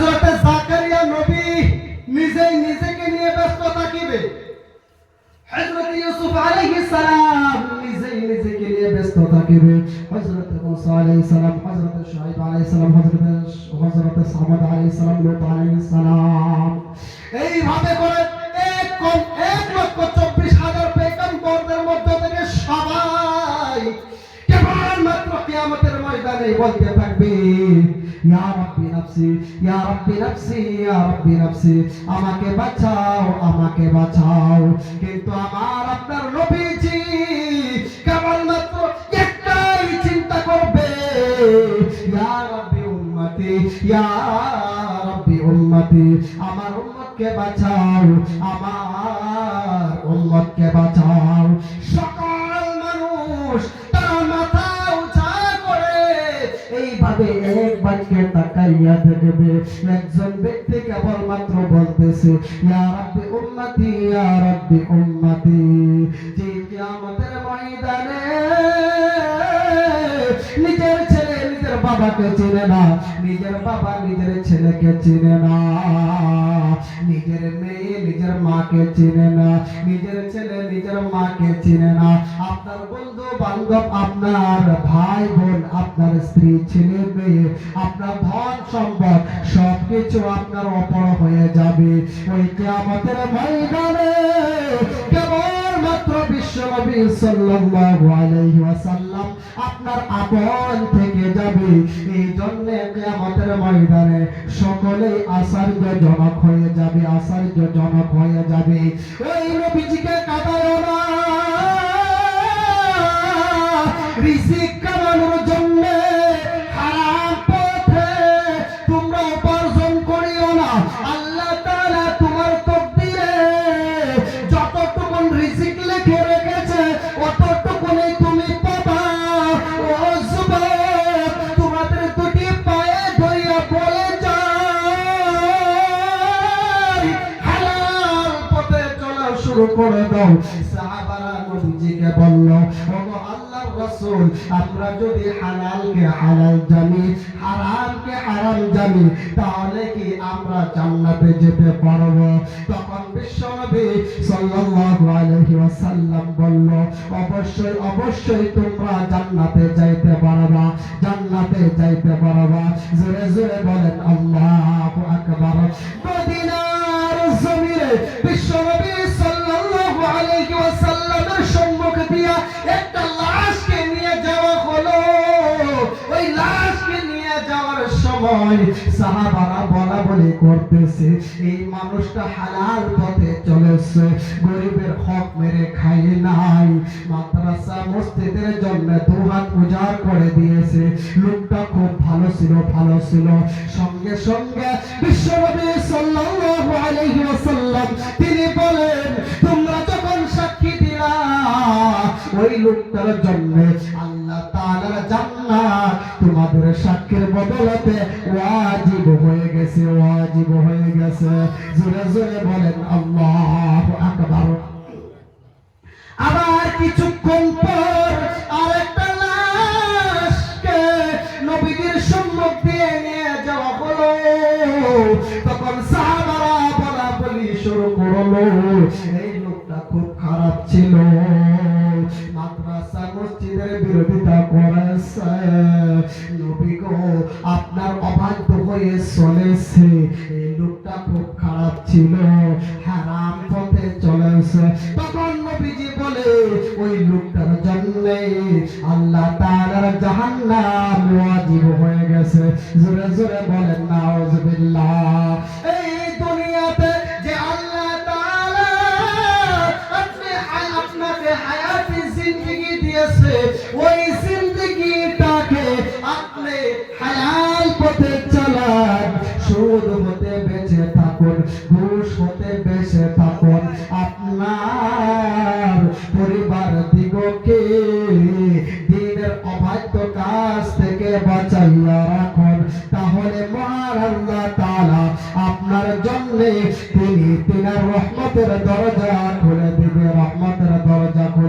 হযরতে এইভাবে করে এক লক্ষ চব্বিশ হাজার পেগম্বরদের মধ্য থেকে সবাই কেবলমাত্র কিয়ামতের ময়দানে বলতে থাকবে রাব্বি ইয়া রাব্বি ইয়া রাব্বি আমাকে বাঁচাও আমাকে বাঁচাও। কিন্তু আমার আপনার নবীজি কেবলমাত্র একটাই চিন্তা করবে, ইয়া রাব্বি উম্মতি, ইয়া রাব্বি উম্মতি, আমার উম্মতকে বাঁচাও, আমার উম্মতকে বাঁচাও। বাক্যে থাকবে। একজন ব্যক্তি কেবলমাত্র বলতেছে ইয়া রাব্বি উম্মতি ইয়া রাব্বি উম্মতি যে কিয়ামতের বাবাকে চেনে না, নিজের বাবা নিজের ছেলেকে চেনে না। নিজের মেয়ে নিজের মাকে চেনে না, নিজের ছেলে নিজের মাকে চেনে না। আপনার বন্ধু বান্ধব আপনার ভাই বোন আপনার স্ত্রী, ছেলে, মেয়ে, আপনার ধন সম্পদ, সবকিছু আপনার অপর হয়ে যাবে। ওই কিয়ামতের ময়দানে বিশ্বনবী সাল্লাল্লাহু আলাইহি ওয়াসাল্লাম আপনার আপন থেকে যাবে। এই জন্য কিয়ামতের ময়দানে সকলেই আশ্চর্যজনক হয়ে যাবে, আশ্চর্যজনক হয়ে যাবে। ওই নবীজিকে কাটায় না। রিজিক কামানোর জন্য করে দাও। সাহাবারা নবীজিকে বলল, ওগো আল্লাহর রাসূল, আমরা যদি হালালকে হালাল জানি, হারামকে হারাম জানি, তাহলে কি আমরা জান্নাতে যেতে পারব? তখন বিশ্বনবী সাল্লাল্লাহু আলাইহি ওয়াসাল্লাম বলল, অবশ্যই অবশ্যই তোমরা জান্নাতে যাইতে পারবা, জান্নাতে যাইতে পারবা। জোরে জোরে বলেন, আল্লাহু আকবার। মদিনার জমিনে বিশ্বনবী সময় সাহাবারা বলা বলি করতেছে, এই মানুষটা হালাল পথে চলেছে, গরিবের হক মেরে খাই নাই। মাদ্রাসা মসজিদের জন্য দুহাত উজাড় করে দিয়েছে। লোকটা খুব ভালো ছিল ভালো ছিল। সঙ্গে সঙ্গে বিশ্বনবী সাল্লাল্লাহু আলাইহি ওয়াসাল্লাম তিনি বলেন, তোমরা যখন সাক্ষী দিলা ওই লোকটার জন্য আল্লাহ তাআলার জান্নাত। তোমাদের সাক্ষীর বদলতে ওয়াজিব হয়ে গেছে, ওয়াজিব হয়ে গেছে। জোরে জোরে বলেন, আল্লাহু আকবার। আবার কিছুক্ষণ পর আরেকটা লাশকে নবীজির সম্মুখ দিয়ে নিয়ে যাওয়া হলো। তখন সাহাবারা বলা বলি শুরু করল, এই লোকটা খুব খারাপ ছিল। ওই জিন্দেগিটাকে আপনি হালাল পথে চালান সুদ হতে বেঁচে থাকুন, ঘুষ হতে বেঁচে থাকুন। আপনার পরিবার দিগকে দিনের অবাধ্য কাজ থেকে বাঁচাইয়া রাখুন। তাহলে মহান তাআলা আপনার জন্য তিনি তিনার রহমতের দরজা খুলে দিবে রহমতের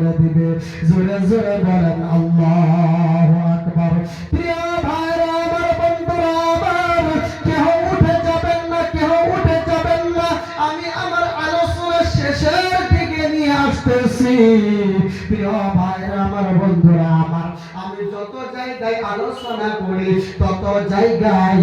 করে দিবে। জোরে জোরে বলেন, আল্লাহ আকবার। আমার আলোচনা শেষের দিকে নিয়ে আসতেছি। প্রিয় ভাইরা, আমার বন্ধুরা, আমার, আমি যত জায়গায় আলোচনা করি, তত জায়গায়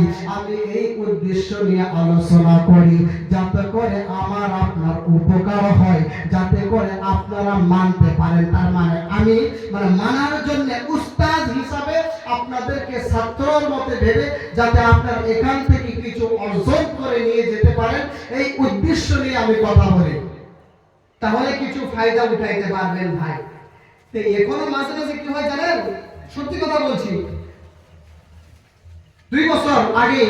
উদ্দেশ্য নিয়ে আলোচনা করি, যাতে করে আমার আপনার উপকার হয়, যাতে করে আপনারা মানতে পারেন। তার মানে আমি মানে মানার জন্য উস্তাদ হিসাবে আপনাদেরকে ছাত্রর মতে ভেবে যাতে আপনারা এখান থেকে কিছু অর্জন করে নিয়ে যেতে পারেন, এই উদ্দেশ্য নিয়ে আমি কথা বলি। তাহলে কিছু ফায়দা উঠাইতে পারবেন ভাই। এখনও মাঝে মাঝে কি হয় জানেন? সত্যি কথা বলছি। দুই বছর আগে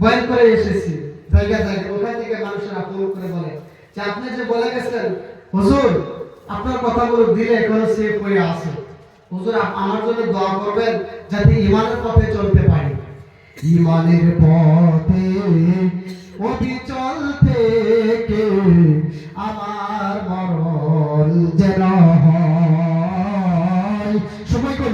বয়ান করে এসেছি। জায়গা জায়গা। ওখান থেকে মানুষেরা ফোন করে বলে? যে আপনি যে বলে গেছেন, হুজুর, আপনার কথাগুলো দিলে এখনও সেভ হয়ে আছে। হুজুর আমার জন্য দোয়া করবেন যাতে ইমানের পথে চলতে পারি। ইমানের পথে, অবিচল থেকে আমার মরণ যেন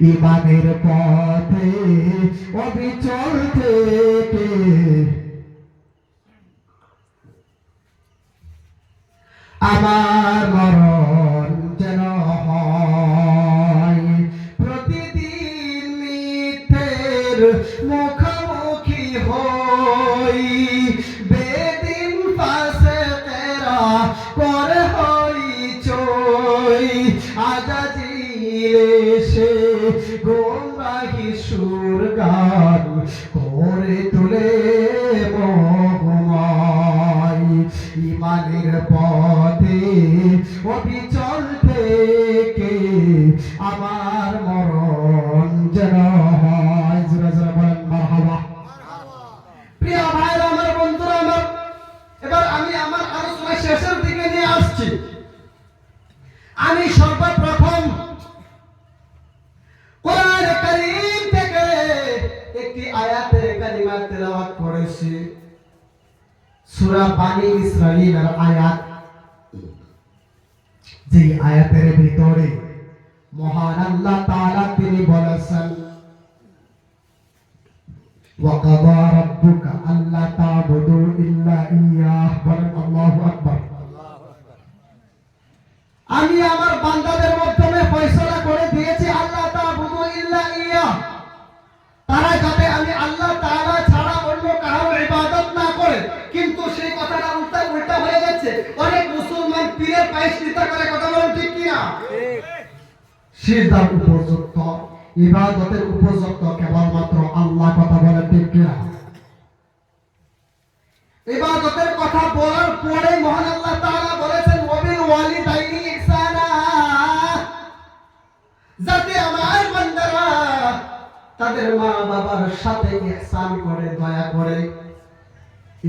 ইমানের পথে অবিচল থেকে আমার মরণ যেন হয়। প্রতিদিন মুখোমুখি হই বানি ইসরাঈলের আয়াত যে আয়াতের ভিতরে মহান আল্লাহ তাআলা তিনি বলেছেন وقضى ربك ألا تعبدوا إلا إياه বলেন আল্লাহু আকবার আমি আমার বান্দাদের অনেক মুসলমান পীরের পায়ে সিজদা করে কথা বলেন ঠিক কি না সিজদার উপযুক্ত, ইবাদতের উপযুক্ত, কেবলমাত্র আল্লাহ কথা বলে ঠিক কি না ইবাদতের কথা বলার পরে মহান আল্লাহ তাআলা বলেছেন, ওয়াবিল ওয়ালিদাইনি ইহসানা যাতে আমার বান্দারা তাদের মা বাবার সাথে ইহসান করে, দয়া করে,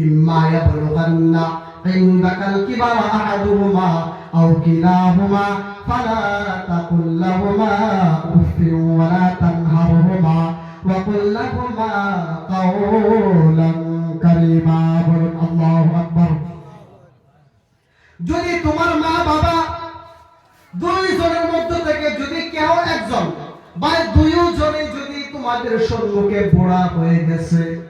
ইম্মা ইয়াবলুগান্না عندك الكبر أحدهما أو كلاهما فلا تقل لهما أف ولا تنهرهما وقل لهما قولا كريما বলুন আল্লাহু আকবার যদি তোমার মা বাবা দুইজনের মধ্য থেকে যদি কেউ একজন বা দুইজনে যদি তোমাদের সম্মুখে বুড়া হয়ে গেছে তখন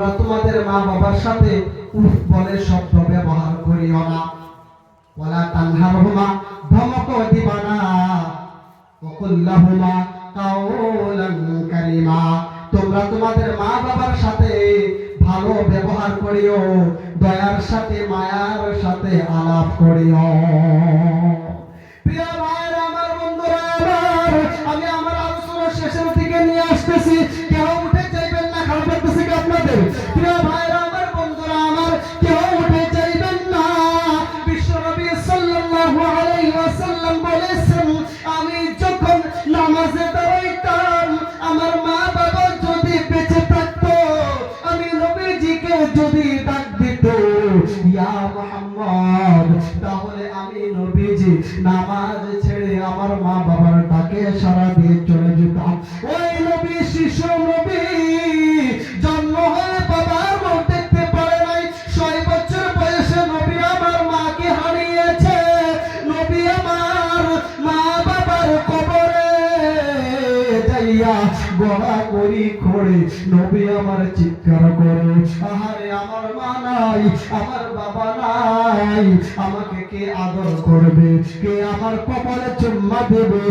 তোমরা তোমাদের মা বাবার সাথে উফ বলে শব্দ ব্যবহার করিও না। ওয়ালা তানহারহুমা, ধমক দিবা না। ওকুল্লাহুমা কাউলান কারিমা, তোমরা তোমাদের মা বাবার সাথে ভালো ব্যবহার করিও, দয়ার সাথে, মায়ার সাথে আলাপ করিও। প্রিয় ভাইরা আমার বন্ধুরা আমি আমার আলোচনা শেষের দিকে নিয়ে আসতেছি। সারা দিয়ে চলে যেতাম ওই নবী, শিশু নবী, জন্ম হয়ে বাবার মুখ দেখতে পারে নাই। ছয় বছর বয়সে নবী আমার মাকে হারিয়েছে। নবী আমার মা বাবার কবরে যাইয়া গড়া করি করে নবী আমার চিৎকার করে, আহারে, আমার মা নাই, আমার বাবা নাই, আমাকে কে আদর করবে? কে আমার কপালে চুম্মা দেবে?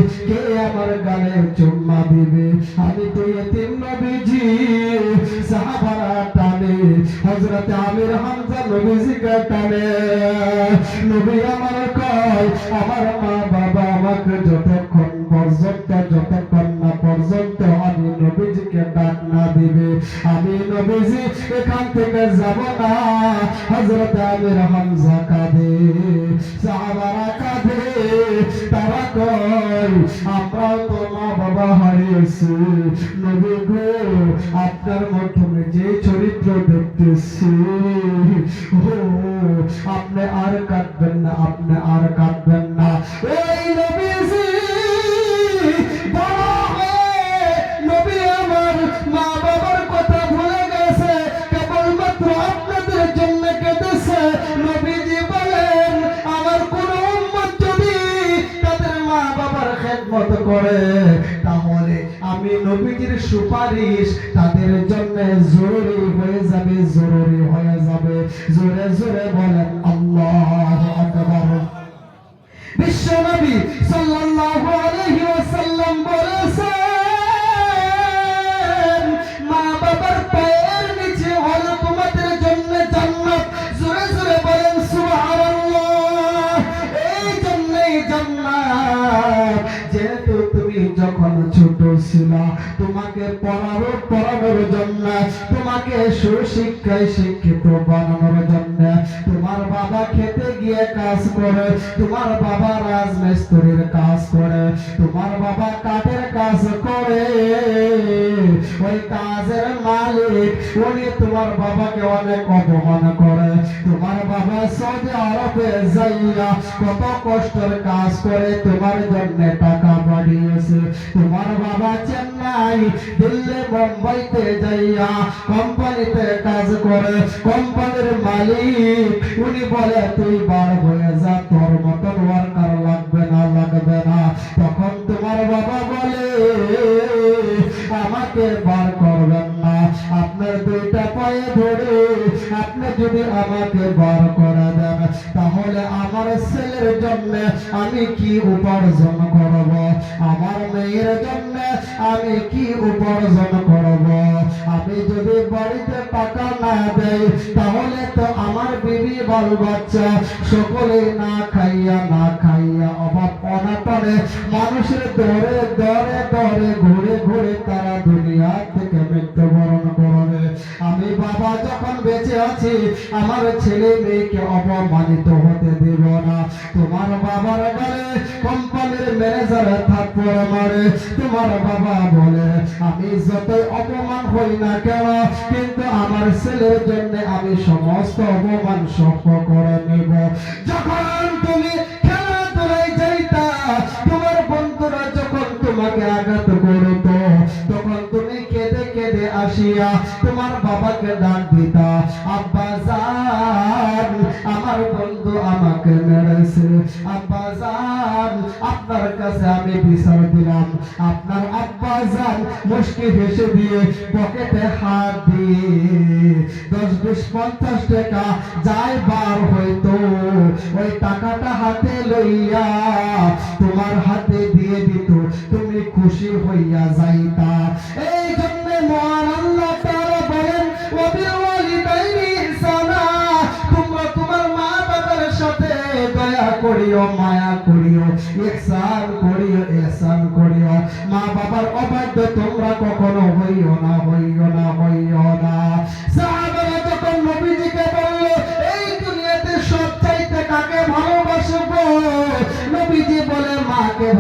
আমার গালে চুম্মা দিবে। আমি তো এতিম নবীজি, সাহাবারা টানে। হযরত আমির হামজা নবীজিকে টানে। নবী আমার কয়, আমার মা বাবা আমাকে যতক্ষণ পর্যন্ত, যতক্ষণ না পর্যন্ত দিবে আমি নবীজি, এখান থেকে যাব না। হযরত আমির হামজা কাঁদে, সাহাবারা কাঁদে, তারা কয়, আমরা তো মা বাবা হারিয়েছি। নবী গো, আপনার মাধ্যমে যে চরিত্র দেখতেছি ও আপনি আর কাঁদবেন না, আপনি আর কাঁদবেন না। এই সুপারিশ তাদের জন্য জরুরি হয়ে যাবে, জরুরি হয়ে যাবে। জোরে জোরে বলেন, আল্লাহ আকবার। বিশ্বনবী সাল্লাল্লাহু ছিলা। তোমাকে পড়ানোর পড়ানোর জন্য। তোমাকে সুশিক্ষায় শিক্ষিত বানানোর জন্য। তোমার বাবা খেতে গিয়ে কাজ করে। তোমার বাবা রাজমিস্ত্রির কাজ করে। তোমার বাবা কাঠের কাজ করে। ওই কাজের মালিক, উনি তোমার বাবাকে অনেক অপমান করে। তোমার বাবা সৌদি আরবে যাইয়া কত কষ্টের কাজ করে, তোমার জন্য টাকা পাঠিয়েছে। তোমার বাবা চেন্নাই, দিল্লি, মুম্বাইতে যাইয়া কোম্পানিতে কাজ করে। কোম্পানির মালিক, উনি বলে, তুই বার হয়ে যা, তোর মতন ওয়ার্কার লাগবে না লাগবে না। তখন তোমার বাবা বলে, আমাকে বার করবেন না, আপনার দুইটা পায়ে ধরে, আপনি যদি আমাকে বার করে দেন, তাহলে আমার ছেলের জন্য আমি কি উপার্জন করব। আমার মেয়ের জন্য আমি কি উপার্জন করব? আমি যদি বাড়িতে টাকা না দেই, তাহলে তো আমার বিবি বাল বাচ্চা। সকলে না খাইয়া না খাইয়া অভাব অনাটনে মানুষের দরে দরে দরে ঘুরে ঘুরে তারা দুনিয়া থেকে মৃত্যুবরণ করবে আমি বাবা যখন বেঁচে আছি, আমার ছেলে মেয়েকে অপমানিত হতে দেব না। তোমার বাবার বলে কোম্পানির ম্যানেজার থাপ্পড় মারে। তোমার বাবা বলে, আমি যতই অপমান হই না কেন, কিন্তু আমার ছেলের জন্য আমি সমস্ত অপমান সহ্য করে নেব। যখন তুমি তোমার বন্ধুরা যখন তোমাকে আঘাত করত, তখন তুমি কেঁদে কেঁদে আসিয়া তোমার বাবাকে ডাক দিতা, আব্বা যান আমার বন্ধু আমাকে মেরেছে আব্বা জান আপনার কাছে আমি বিচার দিলাম আপনার আব্বা জান মুশকি হেসে দিয়ে পকেটে হাত দিয়ে দশ বিশ পঞ্চাশ টাকা যাই বার হইতো ওই টাকাটা হাতে লইয়া তোমার হাতে দিয়ে দিত তুমি খুশি হইয়া যাইতা এই অবাধ্য তোমরা কখনো হইও না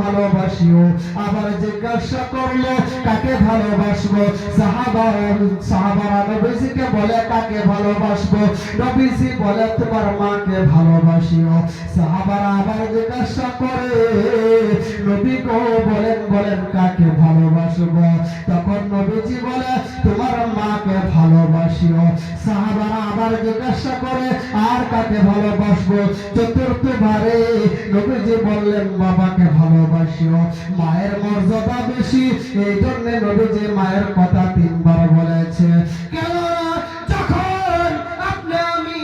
ভালোবাসিও, আবার জিজ্ঞাসা করল, কাকে ভালোবাসবো? সাহাবারা সাহাবারা নবীজিকে বলে, কাকে ভালোবাসবো? নবীজি বলে, তোমার মাকে ভালোবাসিও। সাহাবারা আবার জিজ্ঞাসা করে নবী বলেন বলেন, কাকে ভালোবাসবো? তখন নবীজি বলে, তোমার মাকে ভালোবাসো ভালোবাসিও। সাহাবারা আবার জিজ্ঞাসা করে, আর কাকে ভালোবাসবো? নবীজি বললেন, বাবাকে ভালোবাসিও মায়ের মর্যাদা বেশি, এই জন্য নবীজি মায়ের কথা তিনবার বলেছে। কেন যখন আপনি আমি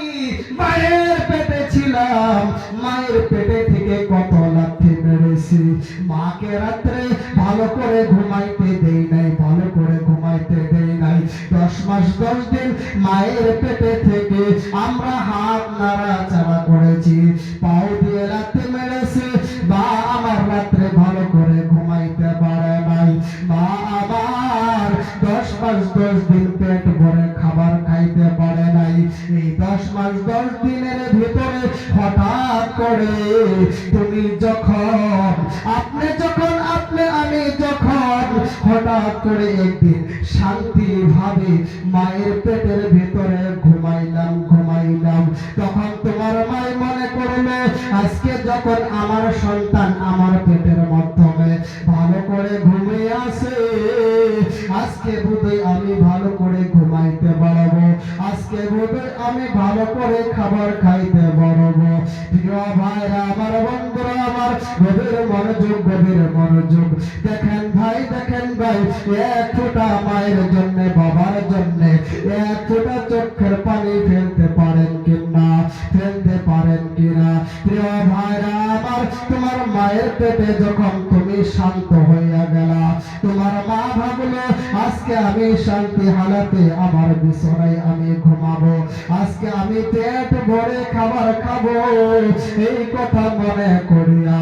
মায়ের পেটে ছিলাম, মায়ের পেটে থেকে কত লাথি মেরেছি। মাকে রাত্রে ভালো করে ঘুমাইতে দেই নাই, ভালো করে ঘুমাইতে দেই নাই। দশ মাস, দশ দিন মায়ের পেটে থেকে আমরা হাত নাড়াচাড়া করেছি। পাও দিয়ে রাত্রে করে তুমি যখন আপনি যখন আপনি, আমি যখন হঠাৎ করে একদিন শান্তি ভাবে মায়ের পেটের ভিতরে ঘুমাইলাম ঘুমাইলাম, তখন তোমার মাই মনে করল আজকে যখন আমার সন্তান আমার পেটের মাধ্যমে ভালো করে ঘুমিয়ে আসে আজকে বোধহয় আমি ভালো করে ঘুমাইতে পারব। আজকে বোধহয় আমি ভালো করে খাবার খাইতে পারব। প্রিয় ভাইরা, আমার বন্ধুরা, আমার গভীর মনোযোগ গভীর মনোযোগ। দেখেন ভাই দেখেন ভাই মায়ের জন্য, বাবার জন্য চোখের পানি ফেলতে পারেন কিনা, ফেলতে পারেন কিনা। প্রিয় ভাইরা, আমার তোমার মায়ের পেটে যখন তুমি শান্ত হইয়া গেলা, তোমার মা ভাবলো আজকে আমি শান্তি হালাতে, আমার বিছানায় আমি ঘুমাবো। আজকে আমি পেট ভরে খাবার খাব। এই কথা মনে করিয়া